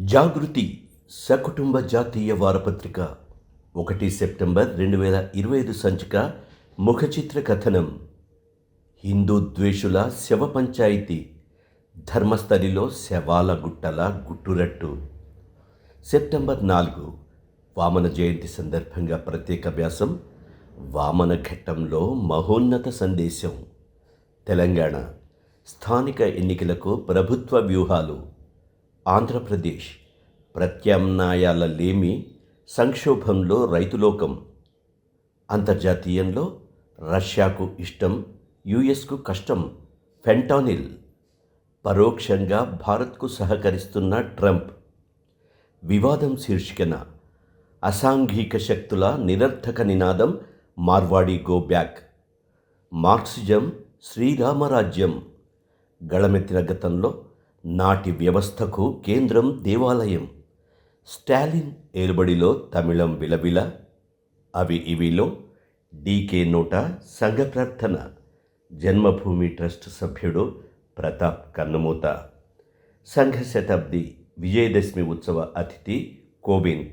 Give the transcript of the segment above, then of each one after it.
జాగృతి సకుటుంబ జాతీయ వారపత్రిక. ఒకటి సెప్టెంబర్ రెండు వేల ఇరవై ఐదు సంచిక ముఖచిత్ర కథనం. హిందూ ద్వేషుల శవ పంచాయతీ. ధర్మస్థలిలో శవాల గుట్టల గుట్టురట్టు. సెప్టెంబర్ నాలుగు. వామన జయంతి సందర్భంగా ప్రత్యేక వ్యాసం వామన ఘట్టంలో మహోన్నత సందేశం. తెలంగాణ. స్థానిక ఎన్నికలకు ప్రభుత్వ వ్యూహాలు. ఆంధ్రప్రదేశ్ ప్రత్యామ్నాయాల లేమి సంక్షోభంలో రైతులోకం. అంతర్జాతీయంలో రష్యాకు ఇష్టం యుఎస్కు కష్టం ఫెంటానిల్. పరోక్షంగా భారత్కు సహకరిస్తున్న ట్రంప్. వివాదం శీర్షికన అసాంఘిక శక్తుల నిరర్థక నినాదం మార్వాడి గో బ్యాక్. మార్క్సిజం శ్రీరామరాజ్యం. గళమెత్తిన గతంలో నాటి వ్యవస్థకు కేంద్రం దేవాలయం. స్టాలిన్ ఏలుబడిలో తమిళం విలవిల అవి ఇవిలో డీకే నోట సంఘ ప్రార్థన. జన్మభూమి ట్రస్ట్ సభ్యుడు ప్రతాప్ కన్నుమూత. సంఘ శతాబ్ది విజయదశమి ఉత్సవ అతిథి కోవింద్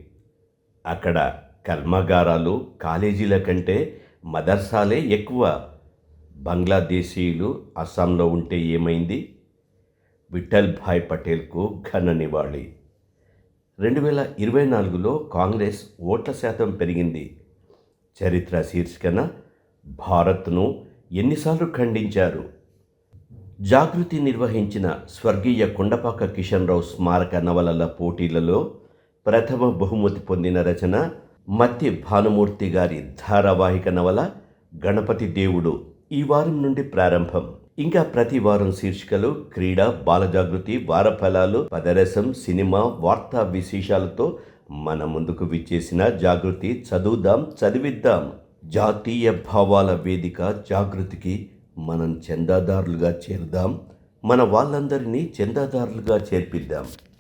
అక్కడ కర్మాగారాలు కాలేజీల కంటే మదర్సాలే ఎక్కువ. బంగ్లాదేశీయులు అస్సాంలో ఉంటే ఏమైంది? విఠల్ భాయ్ పటేల్కు ఘన నివాళి. రెండు వేల ఇరవై నాలుగులో కాంగ్రెస్ ఓట్ల శాతం పెరిగింది. చరిత్ర శీర్షికన భారత్ను ఎన్నిసార్లు ఖండించారు? జాగృతి నిర్వహించిన స్వర్గీయ కొండపాక కిషన్ రావు స్మారక నవలల పోటీలలో ప్రథమ బహుమతి పొందిన రచన మత్తి భానుమూర్తి గారి ధారావాహిక నవల గణపతి దేవుడు ఈ వారం నుండి ప్రారంభం. ఇంకా ప్రతి వారం శీర్షికలు క్రీడ బాలజాగృతి వారఫలాలు పదరసం సినిమా వార్తా విశేషాలతో మన ముందుకు విచ్చేసిన జాగృతి చదువుదాం చదివిద్దాం. జాతీయ భావాల వేదిక జాగృతికి మనం చందాదారులుగా చేరుదాం. మన వాళ్ళందరినీ చందాదారులుగా చేర్పిద్దాం.